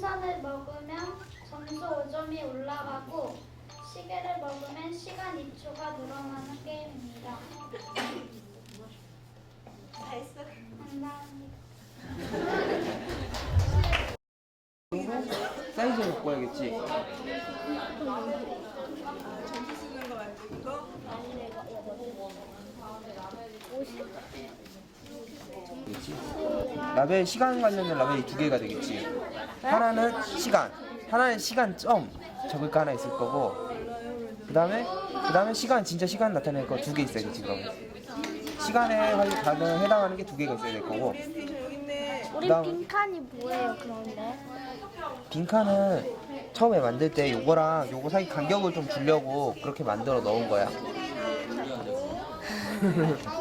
풍선을 먹으면 점수 5점이 올라가고 시계를 먹으면 시간 2초가 늘어나는 게임입니다. 다 했어. 감사합니다. 사이즈를 바꿔야겠지. 전체 쓰는 거 말고 이거. 되겠지. 라벨 시간 관련된 라벨이 두 개가 되겠지. 하나는 시간, 하나는 시간 점 적을 거 하나 있을 거고, 그 다음에 그 다음에 시간 진짜 시간 나타낼 거 두 개 있어야겠지 그럼. 시간에 할- 가는 해당하는 게 두 개가 있어야 될 거고. 우리 그다음- 빈칸이 뭐예요, 그런데? 빈칸은 처음에 만들 때 요거랑 요거 사이 간격을 좀 주려고 그렇게 만들어 넣은 거야.